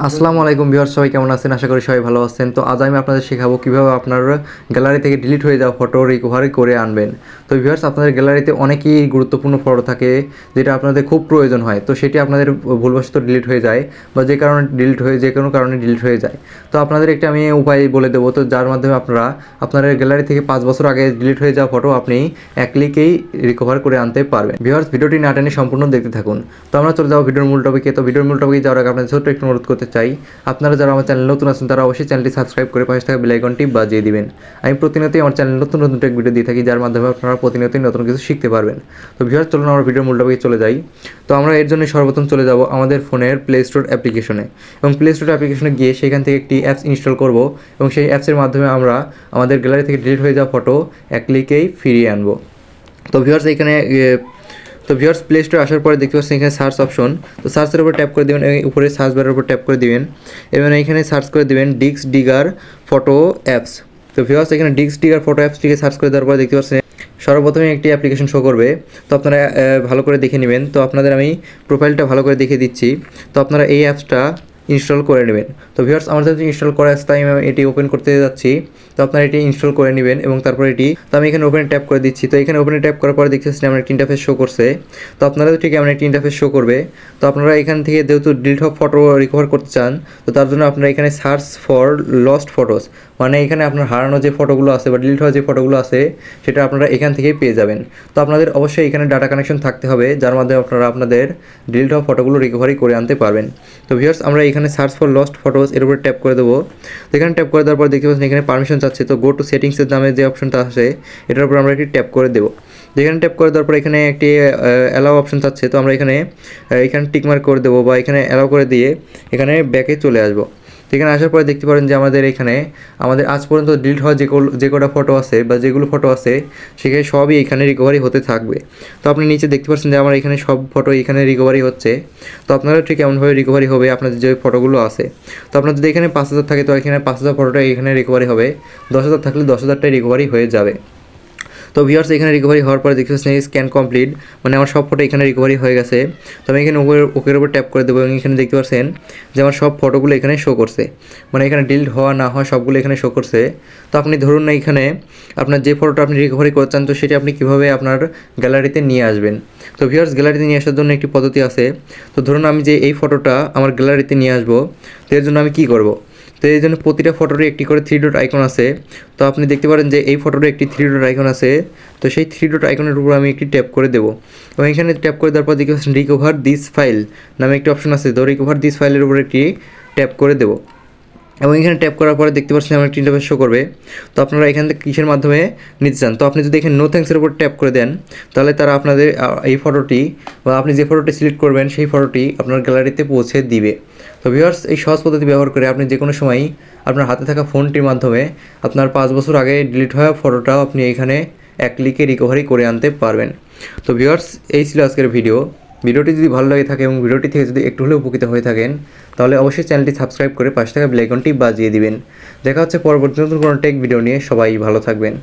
আসসালামু আলাইকুম বিহার সবাই কেমন আছেন? আশা করি সবাই ভালো আছেন। তো আজ আমি আপনাদের শেখাবো কীভাবে আপনার গ্যালারি থেকে ডিলিট হয়ে যাওয়া ফটো রিকভারি করে আনবেন। তো ভিউয়ার্স, আপনাদের গ্যালারিতে অনেকই গুরুত্বপূর্ণ ফটো থাকে, যেটা আপনাদের খুব প্রয়োজন হয়। তো সেটি আপনাদের ভুলবশত ডিলিট হয়ে যায় বা যে কারণে ডিলিট হয়ে যে কোনো কারণে ডিলিট হয়ে যায়। তো আপনাদের একটা আমি উপায় বলে দেবো। তো যার মাধ্যমে আপনারা আপনার গ্যালারি থেকে পাঁচ বছর আগে ডিলিট হয়ে যাওয়া ফটো আপনি এক ক্লিকেই রিকভার করে আনতে পারবেন। ভিউয়ার্স, ভিডিওটি না টেনে সম্পূর্ণ দেখতে থাকুন। তো আমরা চলে যাব ভিডিওর মূল টপিকে তো ভিডিওর মূল টপিকে যাওয়ার আগে আপনাদের ছোট্ট একটু অনুরোধ করতে চাই, আপনারা যারা আমার চ্যানেল নতুন আছেন, তারা অবশ্যই চ্যানেলটি সাবস্ক্রাইব করে পাশে থাকা বেল আইকনটি বাজিয়ে দিবেন। আমি প্রতিনিয়তই আমার চ্যানেল নতুন নতুন টেক ভিডিও দিয়ে থাকি, যার মাধ্যমে আপনারা প্রতিনিয়তই নতুন কিছু শিখতে পারবেন। তো ভিউয়ার্স চলুন আমরা ভিডিওর মূল টপিকে চলে যাই। তো আমরা এর জন্য সর্বপ্রথম চলে যাব আমাদের ফোনের প্লে স্টোর অ্যাপ্লিকেশনে এবং প্লে স্টোর অ্যাপ্লিকেশনে গিয়ে সেখান থেকে একটি অ্যাপস ইনস্টল করব এবং সেই অ্যাপসের মাধ্যমে আমরা আমাদের গ্যালারি থেকে ডিলিট হয়ে যাওয়া ফটো এক ক্লিকেই ফিরিয়ে আনব। তো ভিউয়ার্স এখানে তো ভিউয়ার্স প্লে স্টোরে আসার পরে দেখতে পাচ্ছেন এখানে সার্চ অপশন তো সার্চের উপর ট্যাপ করে দেবেন উপরে সার্চ বারের উপর ট্যাপ করে দিবেন। এবং এখানে সার্চ করে দিবেন ডিক্স ডিগার ফটো অ্যাপস তো ভিউয়ার্স এখানে ডিক্স ডিগার ফটো অ্যাপসটিকে সার্চ করে দেওয়ার পরে দেখতে পাচ্ছেন সর্বপ্রথমে একটি অ্যাপ্লিকেশন শো করবে। তো আপনারা ভালো করে দেখে নেবেন। তো আপনাদের আমি প্রোফাইলটা ভালো করে দেখিয়ে দিচ্ছি। তো আপনারা এই অ্যাপসটা ইনস্টল করে নেবেন। তো ভিউয়ার্স আমার যদি ইনস্টল করা আছে, তাই আমি এটি ওপেন করতে যাচ্ছি। তো আপনারা এটি ইনস্টল করে নেবেন এবং তারপর এটি, তো আমি এখানে ওপেনে ট্যাপ করে দিচ্ছি। তো এখানে ওপেনে ট্যাপ করার পরে দেখতেছেন আমার একটি ইন্টারফেস শো করছে। তো আপনারাও ঠিক এমন একটি ইন্টারফেস শো করবে। তো আপনারা এখান থেকে যেহেতু ডিলিট হওয়া ফটো রিকভার করতে চান, তো তার জন্য আপনারা এখানে সার্চ ফর লস্ট ফটোস মানে এখানে আপনার হারানো যে ফটোগুলো আছে বা ডিলিট হওয়া যে ফটোগুলো আছে, সেটা আপনারা এখান থেকেই পেয়ে যাবেন। তো আপনাদের অবশ্যই এখানে ডাটা কানেকশন থাকতে হবে, যার মাধ্যমে আপনারা আপনাদের ডিলিট হওয়া ফটোগুলো রিকভারি করে আনতে পারবেন। তো ভিউয়ার্স আমরা এখানে সার্চ ফর লস্ট ফটোস এর উপরে ট্যাপ করে দেবো। তো এখানে ট্যাপ করে দেওয়ার পর দেখতে পাচ্ছেন এখানে পারমিশন চাচ্ছে, তো গো টু সেটিংসের নামে যে অপশনটা আছে এটার উপর আমরা একটি ট্যাপ করে দেবো। যেখানে ট্যাপ করে দেওয়ার পর এখানে একটি অ্যালাউ অপশন চাচ্ছে, তো আমরা এখানে এখানে টিকমার্ক করে দেবো বা এখানে অ্যালাউ করে দিয়ে এখানে ব্যাকে চলে আসব। এখানে আসার পরে দেখতে পারেন যে আমাদের এখানে, আমাদের আজ পর্যন্ত ডিলিট হওয়া যে যে কটা ফটো আছে বা যেগুলো ফটো আছে, সেখানে সবই এখানে রিকভারি হতে থাকবে। তো আপনি নিচে দেখতে পাচ্ছেন যে আমার এখানে সব ফটো এখানে রিকভারি হচ্ছে। তো আপনারা ঠিক এমনভাবে রিকভারি হবে আপনাদের যে ফটোগুলো আছে। তো আপনার যদি এখানে পাঁচ হাজার থাকে, তো এখানে পাঁচ হাজার ফটোটা এখানে রিকভারি হবে। দশ হাজার থাকলে দশ হাজারটাই রিকভারি হয়ে যাবে। তো ভিওর্স এখানে রিকভারি হওয়ার পরে দেখতে পাচ্ছেন স্ক্যান কমপ্লিট মানে আমার সব ফটো এখানে রিকভারি হয়ে গেছে। তো আমি এখানে ওকের ওকের উপর ট্যাপ করে দেবো এবং এখানে দেখতে পাচ্ছেন যে আমার সব ফটোগুলো এখানে শো করছে। মানে এখানে ডিলিট হওয়া, না হওয়া সবগুলো এখানে শো করছে। তো আপনি ধরুন না এখানে আপনার যে ফটোটা আপনি রিকভারি করতে চান, তো সেটি আপনি কীভাবে আপনার গ্যালারিতে নিয়ে আসবেন? তো ভিওর্স গ্যালারিতে নিয়ে আসার জন্য একটি পদ্ধতি আছে। তো ধরুন আমি যে এই ফটোটা আমার গ্যালারিতে নিয়ে আসব, তো এর জন্য আমি কী করব? তো এই জন্য প্রতিটা ফটোরই একটি করে থ্রি ডট আইকন আছে। তো আপনি দেখতে পারেন যে এই ফটোর একটি থ্রি ডট আইকন আছে। তো সেই থ্রি ডট আইকনের উপর আমি একটি ট্যাপ করে দেবো। এবং এখানে ট্যাপ করে দেওয়ার পর দেখতে পাচ্ছেন রিকভার দিস ফাইল নামে একটি অপশন আছে। তো রিকভার দিস ফাইলের উপর একটি ট্যাপ করে দেবো। এবং এখানে ট্যাপ করার পরে দেখতে পাচ্ছেন আমার একটি ইন্টারফেস শো করবে। তো আপনারা এখান থেকে কিসের মাধ্যমে নিতে চান? তো আপনি যদি এখানে নো থ্যাঙ্কসের উপর ট্যাপ করে দেন, তাহলে তারা আপনাদের এই ফটোটি বা আপনি যে ফটোটি সিলেক্ট করবেন, সেই ফটোটি আপনার গ্যালারিতে পৌঁছে দিবে। তো ভিউয়ার্স এই সহজ পদ্ধতি ব্যবহার করে আপনি যে কোনো সময়ই আপনার হাতে থাকা ফোনটির মাধ্যমে আপনার পাঁচ বছর আগে ডিলিট হওয়া ফটোটাও আপনি এখানে এক ক্লিকে রিকভারি করে আনতে পারবেন। তো ভিউয়ার্স এই ছিল আজকের ভিডিও ভিডিওটি যদি ভালো লাগে থাকে এবং ভিডিওটি থেকে যদি একটু হলেও উপকৃত হয়ে থাকেন, তাহলে অবশ্যই চ্যানেলটি সাবস্ক্রাইব করে পাশে থাকা বেলাইকনটি বাজিয়ে দিবেন। দেখা হচ্ছে পরবর্তী নতুন কোনো টেক ভিডিও নিয়ে। সবাই ভালো থাকবেন।